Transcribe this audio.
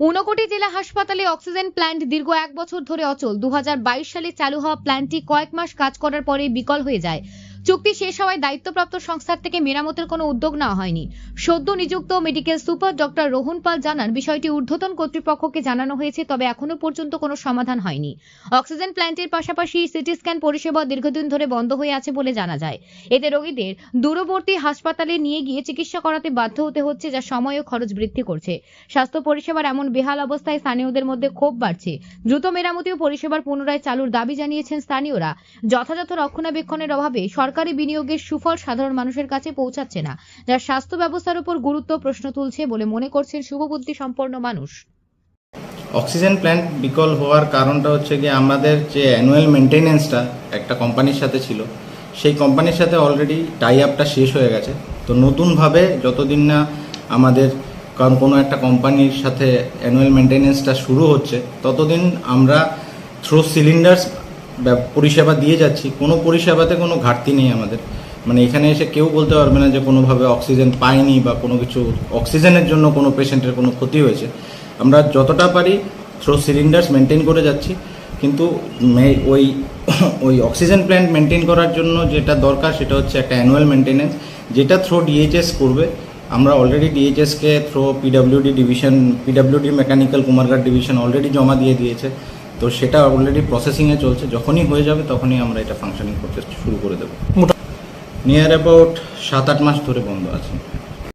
ঊনকোটি জেলা হাসপাতালে oxygen plant দীর্ঘ এক বছর ধরে অচল। দু হাজার বাইশ সালে চালু হওয়া প্ল্যান্টটি কয়েক মাস কাজ করার পরে বিকল হয়ে যায়। চুক্তি শেষ হওয়ায় দায়িত্বপ্রাপ্ত সংস্থার থেকে মেরামতের কোনো উদ্যোগ নেওয়া হয়নি। সদ্য নিযুক্ত medical super doctor Rohan Pal জানান, বিষয়টি ঊর্ধ্বতন কর্তৃপক্ষকে জানানো হয়েছে, তবে এখনও পর্যন্ত কোনো সমাধান হয়নি। অক্সিজেন প্ল্যান্টের পাশাপাশি সিটি স্ক্যান পরিষেবা দীর্ঘদিন ধরে বন্ধ হয়ে আছে বলে জানা যায়। এতে রোগীদের দূরবর্তী হাসপাতালে নিয়ে গিয়ে চিকিৎসা করাতে বাধ্য হতে হচ্ছে, যা সময় ও খরচ বৃদ্ধি করছে। স্বাস্থ্য পরিষেবার এমন বেহাল অবস্থায় স্থানীয়দের মধ্যে ক্ষোভ বাড়ছে। দ্রুত মেরামতি ও পরিষেবার পুনরায় চালুর দাবি জানিয়েছেন স্থানীয়রা। যথাযথ রক্ষণাবেক্ষণের অভাবে সরকারি বিনিয়োগের সুফল সাধারণ মানুষের কাছে পৌঁছাচ্ছে না, যা স্বাস্থ্য ব্যবস্থার উপর গুরুত্ব প্রশ্ন তুলছে বলে মনে করছেন শুভবুদ্ধি সম্পন্ন মানুষ। অক্সিজেন প্ল্যান্ট বিকল হওয়ার কারণটা হচ্ছে কি আমাদের যে অ্যানুয়াল মেনটেনেন্সটা একটা কোম্পানির সাথে ছিল, সেই কোম্পানির সাথে অলরেডি টাই আপটা শেষ হয়ে গেছে। তো নতুনভাবে যতদিন না আমাদের কারণ কোনো একটা কোম্পানির সাথে অ্যানুয়াল মেনটেনেন্সটা শুরু হচ্ছে, ততদিন আমরা থ্রো সিলিন্ডার্স পরিষেবা দিয়ে যাচ্ছি, কোনো পরিষেবাতে কোনো ঘাটতি নেই আমাদের। মানে এখানে এসে কেউ বলতে পারবে না যে কোনোভাবে অক্সিজেন পায়নি বা কোনো কিছু, অক্সিজেনের জন্য কোনো পেশেন্টের কোনো ক্ষতি হয়েছে। আমরা যতটা পারি থ্রো সিলিন্ডার্স মেনটেন করে যাচ্ছি, কিন্তু ওই ওই অক্সিজেন প্ল্যান্ট মেনটেন করার জন্য যেটা দরকার সেটা হচ্ছে একটা অ্যানুয়াল মেনটেনেন্স যেটা থ্রো ডিএইচএস করবে। আমরা already ডিএইচএসকে through PWD division PWD mechanical Kumarghat division already জমা দিয়ে দিয়েছে। তো সেটা অলরেডি প্রসেসিংয়ে চলছে। যখনই হয়ে যাবে তখনই আমরা এটা ফাংশনিং করতে শুরু করে দেবো। নিয়ার অ্যাবাউট সাত আট মাস ধরে বন্ধ আছে।